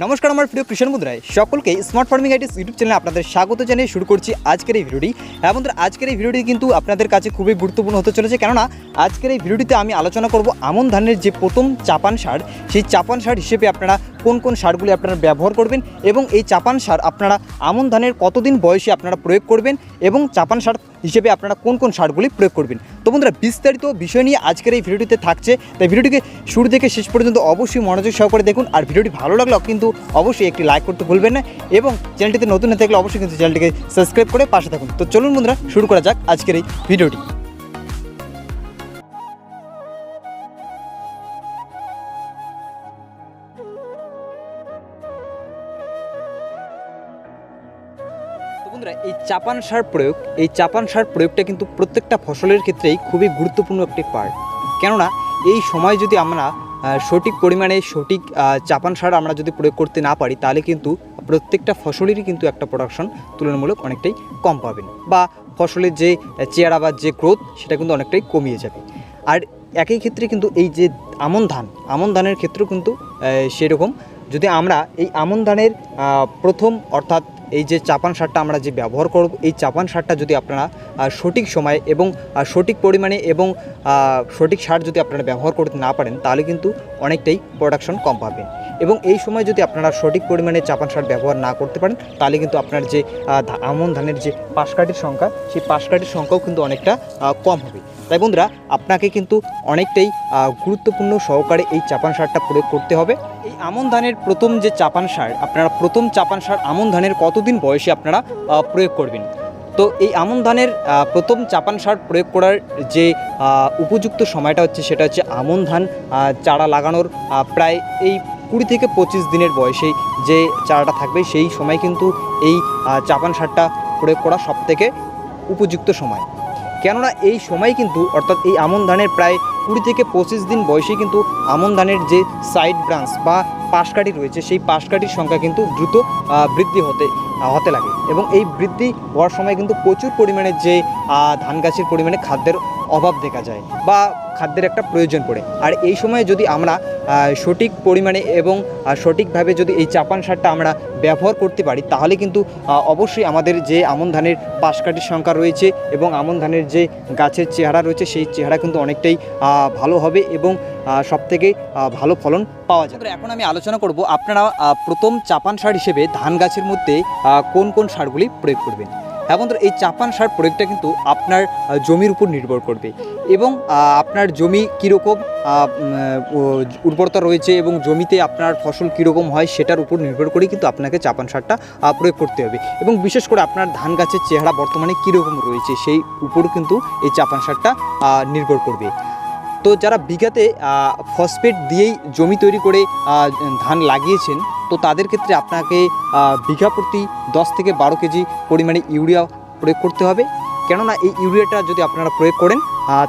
নমস্কার, আমার প্রিয় কৃষণ বন্ধুরা সকলকে স্মার্ট ফার্মিং আইটিস ইউটিউব চ্যানেলে আপনাদের স্বাগত জানিয়ে শুরু করছি আজকের এই ভিডিওটি হ্যাঁ বন্ধুরা, আজকের এই ভিডিওটি কিন্তু আপনাদের কাছে খুবই গুরুত্বপূর্ণ হতে চলেছে। কেননা, আজকের এই ভিডিওটিতে আমি আলোচনা করব আমন ধানের যে প্রথম চাপান সার, সেই চাপান সার হিসেবে আপনারা কোন কোন সারগুলি আপনারা ব্যবহার করবেন এবং এই চাপান সার আপনারা আমন ধানের কতদিন বয়সে আপনারা প্রয়োগ করবেন এবং চাপান সার হিসেবে আপনারা কোন কোন সারগুলি প্রয়োগ করবেন? তো বন্ধুরা, বিস্তারিত বিষয় নিয়ে আজকের এই ভিডিওটিতে থাকছে। তাই ভিডিওটিকে শুরু থেকে শেষ পর্যন্ত অবশ্যই মনোযোগ সহকারে দেখুন। আর ভিডিওটি ভালো লাগলেও কিন্তু অবশ্যই একটি লাইক করতে ভুলবেন না এবং চ্যানেলটিতে নতুন হয়ে থাকলে অবশ্যই কিন্তু চ্যানেলটিকে সাবস্ক্রাইব করে পাশে থাকুন। তো চলুন বন্ধুরা, শুরু করা যাক আজকের এই ভিডিওটি। বন্ধুরা, এই চাপান সার প্রয়োগ, এই চাপান সার প্রয়োগটা কিন্তু প্রত্যেকটা ফসলের ক্ষেত্রেই খুবই গুরুত্বপূর্ণ একটি পার্ট কেননা, এই সময় যদি আমরা সঠিক পরিমাণে সঠিক চাপান সার আমরা যদি প্রয়োগ করতে না পারি, তাহলে কিন্তু প্রত্যেকটা ফসলেরই কিন্তু একটা প্রোডাকশন তুলনামূলক অনেকটাই কম পাবেন বা ফসলের যে চেয়ারা বা যে গ্রোথ সেটা কিন্তু অনেকটাই কমিয়ে যাবে। আর একই ক্ষেত্রে কিন্তু এই যে আমন ধান, আমন ধানের ক্ষেত্রেও কিন্তু সেরকম। যদি আমরা এই আমন ধানের প্রথম অর্থাৎ এই যে চাপান সারটা আমরা যে ব্যবহার করব, এই চাপান সারটা যদি আপনারা সঠিক সময়ে এবং সঠিক পরিমাণে এবং সঠিক সার যদি আপনারা ব্যবহার করতে না পারেন, তাহলে কিন্তু অনেকটাই প্রোডাকশন কম পাবেন। এবং এই সময় যদি আপনারা সঠিক পরিমাণে চাপান সার ব্যবহার না করতে পারেন, তাহলে কিন্তু আপনার যে আমন ধানের যে পাশকাঠির সংখ্যা, সেই পাশকাঠির সংখ্যাও কিন্তু অনেকটা কম হবে। তাই বন্ধুরা, আপনাকে কিন্তু অনেকটাই গুরুত্বপূর্ণ সহকারে এই চাপান সারটা প্রয়োগ করতে হবে। এই আমন ধানের প্রথম যে চাপান সার, আপনারা প্রথম চাপান সার আমন ধানের কতদিন বয়সে আপনারা প্রয়োগ করবেন? তো এই আমন ধানের প্রথম চাপান সার প্রয়োগ করার যে উপযুক্ত সময়টা হচ্ছে সেটা হচ্ছে আমন ধান চারা লাগানোর প্রায় এই কুড়ি থেকে পঁচিশ দিনের বয়সে যে চারাটা থাকবে, সেই সময় কিন্তু এই চাপান সারটা প্রয়োগ করা সবথেকে উপযুক্ত সময়। কেননা এই সময় কিন্তু, অর্থাৎ এই আমন ধানের প্রায় কুড়ি থেকে পঁচিশ দিন বয়সে কিন্তু আমন ধানের যে সাইড ব্রাঞ্চ বা পাশকাঠি রয়েছে, সেই পাশকাঠির সংখ্যা কিন্তু দ্রুত বৃদ্ধি হতে হতে লাগে। এবং এই বৃদ্ধি হওয়ার সময় কিন্তু প্রচুর পরিমাণে যে ধান গাছের পরিমাণে খাদ্যের অভাব দেখা যায় বা খাদ্যের একটা প্রয়োজন পড়ে। আর এই সময়ে যদি আমরা সঠিক পরিমাণে এবং সঠিকভাবে যদি এই চাপান সারটা আমরা ব্যবহার করতে পারি, তাহলে কিন্তু অবশ্যই আমাদের যে আমন ধানের পাশকাঠির সংখ্যা রয়েছে এবং আমন ধানের যে গাছের চেহারা রয়েছে, সেই চেহারা কিন্তু অনেকটাই ভালো হবে এবং সব থেকে ভালো ফলন পাওয়া যাবে। এখন আমি আলোচনা করব, আপনারা প্রথম চাপান সার হিসেবে ধান গাছের মধ্যে কোন কোন সারগুলি প্রয়োগ করবেন? হ্যাঁ বন্ধুরা এই চাপান সার প্রয়োগটা কিন্তু আপনার জমির উপর নির্ভর করবে। এবং আপনার জমি কীরকম উর্বরতা রয়েছে এবং জমিতে আপনার ফসল কীরকম হয় সেটার উপর নির্ভর করে কিন্তু আপনাকে চাপান সারটা প্রয়োগ করতে হবে। এবং বিশেষ করে আপনার ধান গাছের চেহারা বর্তমানে কীরকম রয়েছে সেই উপর কিন্তু এই চাপান সারটা নির্ভর করবে। তো যারা বিঘাতে ফসফেট দিয়েই জমি তৈরি করে ধান লাগিয়েছেন, তো তাদের ক্ষেত্রে আপনাকে বিঘা প্রতি দশ থেকে বারো কেজি পরিমাণে ইউরিয়া প্রয়োগ করতে হবে। কেননা এই ইউরিয়াটা যদি আপনারা প্রয়োগ করেন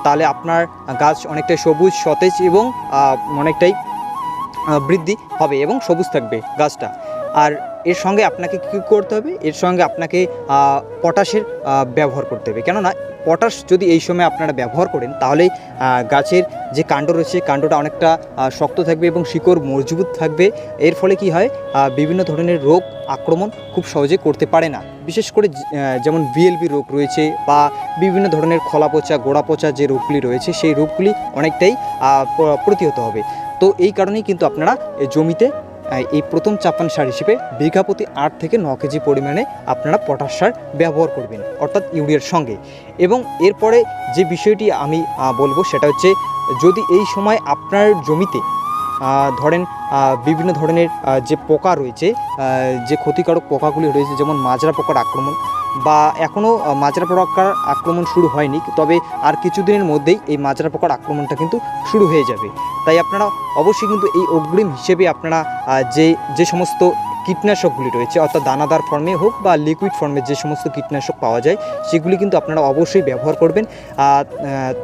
তাহলে আপনার গাছ অনেকটাই সবুজ, সতেজ এবং অনেকটাই বৃদ্ধি হবে এবং সবুজ থাকবে গাছটা। আর এর সঙ্গে আপনাকে কী করতে হবে? এর সঙ্গে আপনাকে পটাশের ব্যবহার করতে হবে। কেননা, পটাশ যদি এই সময় আপনারা ব্যবহার করেন তাহলে গাছের যে কাণ্ড রয়েছে, কাণ্ডটা অনেকটা শক্ত থাকবে এবং শিকড় মজবুত থাকবে। এর ফলে কি হয় বিভিন্ন ধরনের রোগ আক্রমণ খুব সহজে করতে পারে না। বিশেষ করে যেমন বিএলবি রোগ রয়েছে বা বিভিন্ন ধরনের খোলা পচা গোড়া পচা যে রোগগুলি রয়েছে, সেই রোগগুলি অনেকটাই প্রতিহত হবে। তো এই কারণেই কিন্তু আপনারা জমিতে এই প্রথম চাপান সার হিসেবে বিঘা প্রতি আট থেকে ন কেজি পরিমাণে আপনারা পটাশ সার ব্যবহার করবেন, অর্থাৎ ইউরিয়ার সঙ্গে। এবং এরপরে যে বিষয়টি আমি বলব সেটা হচ্ছে, যদি এই সময় আপনার জমিতে ধরেন বিভিন্ন ধরনের যে পোকা রয়েছে যে ক্ষতিকারক পোকাগুলি রয়েছে, যেমন মাজরা পোকার আক্রমণ বা এখনও মাজরা পোকার আক্রমণ শুরু হয়নি, তবে আর কিছুদিনের মধ্যেই এই মাজরা পোকার আক্রমণটা কিন্তু শুরু হয়ে যাবে। তাই আপনারা অবশ্যই কিন্তু এই অগ্রিম হিসেবে আপনারা যে যে সমস্ত কীটনাশকগুলি রয়েছে, অর্থাৎ দানাদার ফর্মে হোক বা লিকুইড ফর্মে যে সমস্ত কীটনাশক পাওয়া যায়, সেগুলি কিন্তু আপনারা অবশ্যই ব্যবহার করবেন।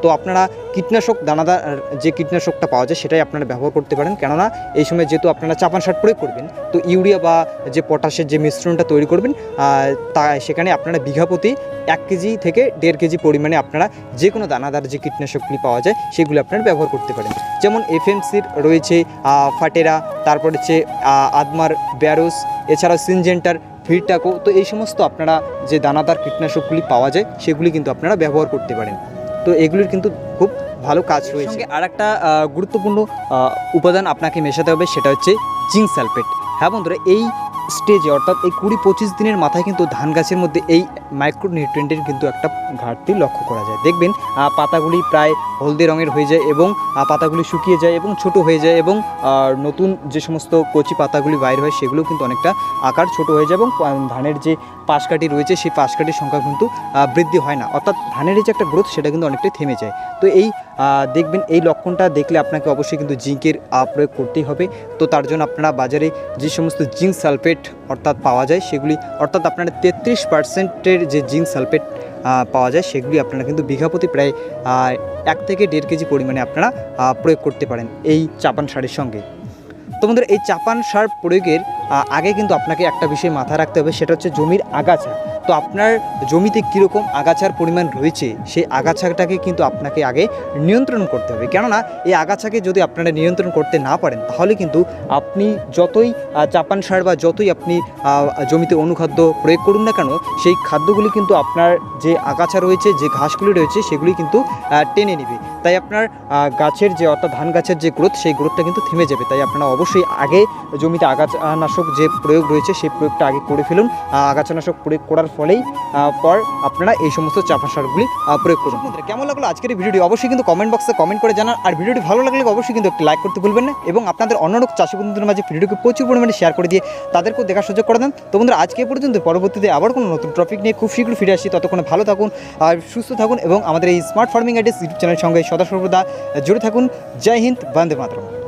তো আপনারা কীটনাশক, দানাদার যে কীটনাশকটা পাওয়া যায়, সেটাই আপনারা ব্যবহার করতে পারেন। কেননা, এই সময় যেহেতু আপনারা চাপান সার প্রয়োগ করবেন, তো ইউরিয়া বা যে পটাশের যে মিশ্রণটা তৈরি করবেন তা সেখানে আপনারা বিঘা প্রতি এক কেজি থেকে দেড় কেজি পরিমাণে আপনারা যে কোনো দানাদার যে কীটনাশকগুলি পাওয়া যায়, সেগুলি আপনারা ব্যবহার করতে পারেন। যেমন এফএমসির রয়েছে ফাটেরা, তারপর হচ্ছে আদমার আদমার ব্যারোস এছাড়া সিনজেন্টার ফিরটাকো তো এই সমস্ত আপনারা যে দানাদার কীটনাশকগুলি পাওয়া যায় সেগুলি কিন্তু আপনারা ব্যবহার করতে পারেন। তো এগুলির কিন্তু খুব ভালো কাজ রয়েছে। আর একটা গুরুত্বপূর্ণ উপাদান আপনাকে মেশাতে হবে সেটা হচ্ছে জিঙ্ক সালফেট। হ্যাঁ বন্ধুরা এই স্টেজে অর্থাৎ এই কুড়ি পঁচিশ দিনের মাথায় কিন্তু ধান গাছের মধ্যে এই মাইক্রোনিউট্রিয়েন্টের কিন্তু একটা ঘাটতি লক্ষ্য করা যায়। দেখবেন পাতাগুলি প্রায় হলদে রঙের হয়ে যায় এবং পাতাগুলি শুকিয়ে যায় এবং ছোট হয়ে যায় এবং নতুন যে সমস্ত কচি পাতাগুলি বাইর হয় সেগুলো কিন্তু অনেকটা আকার ছোট হয়ে যায় এবং ধানের যে পাশকাঠি রয়েছে সেই পাশকাঠির সংখ্যা কিন্তু বৃদ্ধি হয় না। অর্থাৎ ধানের যে একটা গ্রোথ সেটা কিন্তু অনেকটাই থেমে যায়। তো এই দেখবেন এই লক্ষণটা দেখলে আপনাকে অবশ্যই কিন্তু জিঙ্কের প্রয়োগ করতেই হবে। তো তার জন্য আপনারা বাজারে যে সমস্ত জিঙ্ক সালফেট অর্থাৎ পাওয়া যায়, সেগুলি অর্থাৎ আপনারা তেত্রিশ পার্সেন্টের যে জিঙ্ক সালফেট পাওয়া যায়, সেগুলি আপনারা কিন্তু বিঘাপতি প্রায় এক থেকে দেড় কেজি পরিমাণে আপনারা প্রয়োগ করতে পারেন এই চাপান সারের সঙ্গে। তোমাদের এই চাপান সার প্রয়োগের আগে কিন্তু আপনাকে একটা বিষয় মাথায় রাখতে হবে, সেটা হচ্ছে জমির আগাছা। তো আপনার জমিতে কীরকম আগাছার পরিমাণ রয়েছে, সেই আগাছাটাকে কিন্তু আপনাকে আগে নিয়ন্ত্রণ করতে হবে। কেননা, এই আগাছাকে যদি আপনারা নিয়ন্ত্রণ করতে না পারেন, তাহলে কিন্তু আপনি যতই চাপান সার বা যতই আপনি জমিতে অনুখাদ্য প্রয়োগ করুন না কেন, সেই খাদ্যগুলি কিন্তু আপনার যে আগাছা রয়েছে, যে ঘাসগুলি রয়েছে, সেগুলি কিন্তু টেনে নেবে। তাই আপনার গাছের যে, অর্থাৎ ধান গাছের যে গ্রোথ, সেই গ্রোথটা কিন্তু থেমে যাবে। তাই আপনারা অবশ্যই আগে জমিতে আগাছানাশক যে প্রয়োগ রয়েছে, সেই প্রয়োগটা আগে করে ফেলুন। আগাছানাশক প্রয়োগ করার ফলেই পর আপনারা এই সমস্ত চাপা সারগুলি প্রয়োগ করুন। কেমন লাগল আজকের ভিডিওটি? অবশ্যই কিন্তু কমেন্ট বক্সে কমেন্ট করে জানান। আর ভিডিওটি ভালো লাগলে অবশ্যই কিন্তু একটি লাইক করতে ভুলবেন না এবং আপনাদের অন্য চাষি বন্ধুদের মাঝে ভিডিওকে প্রচুর পরিমাণে শেয়ার করে দিয়ে তাদেরকেও দেখার সুযোগ করে দেন। তো বন্ধুরা, আজকে পর্যন্ত। পরবর্তীতে আবার কোনো নতুন টপিক নিয়ে খুব শীঘ্র ফিরে আসি। ততক্ষণে ভালো থাকুন, আর সুস্থ থাকুন এবং আমাদের এই স্মার্ট ফার্মিং আইডিয়াস ইউটিউব চ্যানেলের সঙ্গে সদা সর্বদা জুড়ে থাকুন। জয় হিন্দ বন্দে মাতরম।